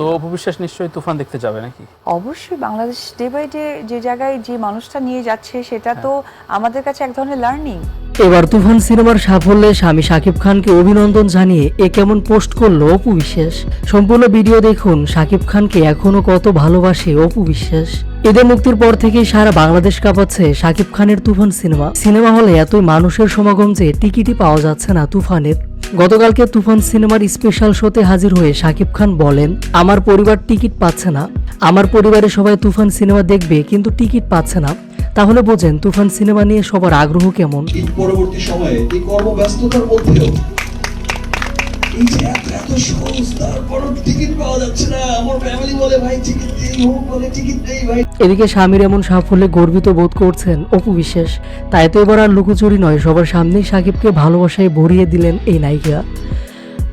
তো অপবিশ্বাস নিশ্চয়ই তুফান দেখতে যাবে নাকি? অবশ্যই বাংলাদেশ ডে বাই ডে যে জায়গায় যে মানুষটা নিয়ে যাচ্ছে সেটা তো আমাদের কাছে এক ধরনের লার্নিং এবার তুফান সিনেমার সাফল্যে স্বামী শাকিব খানকে অভিনন্দন জানিয়ে এ কেমন পোস্ট করল অপু বিশ্বাস সম্পূর্ণ ভিডিও দেখুন শাকিব খানকে এখনও কত ভালোবাসে অপু বিশ্বাস ঈদের মুক্তির পর থেকেই সারা বাংলাদেশ কাঁপাচ্ছে শাকিব খানের তুফান সিনেমা। সিনেমা হলে এতই মানুষের সমাগম যে টিকিটই পাওয়া যাচ্ছে না তুফানের। গতকালকে তুফান সিনেমার স্পেশাল শোতে হাজির হয়ে শাকিব খান বলেন, আমার পরিবার টিকিট পাচ্ছে না। আমার পরিবারের সবাই তুফান সিনেমা দেখবে, কিন্তু টিকিট পাচ্ছে না। তাহলে বোঝেন, তুফান সিনেমা নিয়ে সবার আগ্রহ কেমন? পরবর্তী সময়ে এই কর্মব্যস্ততার মধ্যেও এদিকে স্বামীর এমন সাফল্যে গর্বিত বোধ করছেন অপু বিশ্বাস। তাই তো এবার আর লুকোচুরি নয়, সবার সামনেই সাকিবকে ভালোবাসায় ভরিয়ে দিলেন এই নায়িকা।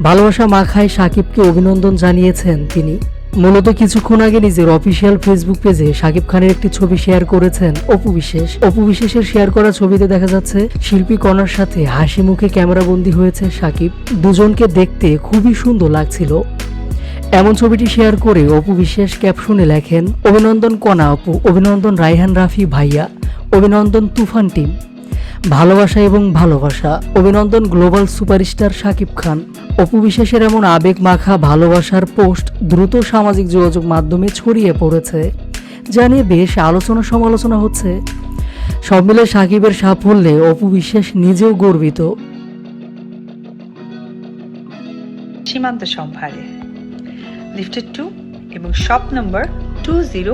ভালোবাসা মাখায় সাকিবকে অভিনন্দন জানিয়েছেন তিনি। মূলত কিছুক্ষণ আগে নিজের অফিসিয়াল ফেসবুক পেজে সাকিব খানের একটি ছবি শেয়ার করেছেন অপু বিশেষ অপু বিশেষের শেয়ার করা ছবিতে দেখা যাচ্ছে, শিল্পী কণার সাথে হাসি মুখে ক্যামেরাবন্দি হয়েছে সাকিব। দুজনকে দেখতে খুবই সুন্দর লাগছিল। এমন ছবিটি শেয়ার করে অপু বিশ্বাস ক্যাপশনে লেখেন, অভিনন্দন কণা অপু, অভিনন্দন রাইহান রাফি ভাইয়া, অভিনন্দন তুফান টিম। ভালোবাসা এবং ভালোবাসা। অভিনন্দন গ্লোবাল সুপারস্টার শাকিব খান। অপু বিশ্বাসের এমন আবেগ মাখা ভালোবাসার পোস্ট দ্রুত সামাজিক যোগাযোগ মাধ্যমে ছড়িয়ে পড়েছে, যা নিয়ে বেশ আলোচনা সমালোচনা হচ্ছে। সব মিলে সাকিবের সাফল্যে অপু বিশ্বাস নিজেও গর্বিত। সীমান্ত সম্ভারে। লিফটেড টু এবং শপ নম্বর টু জিরো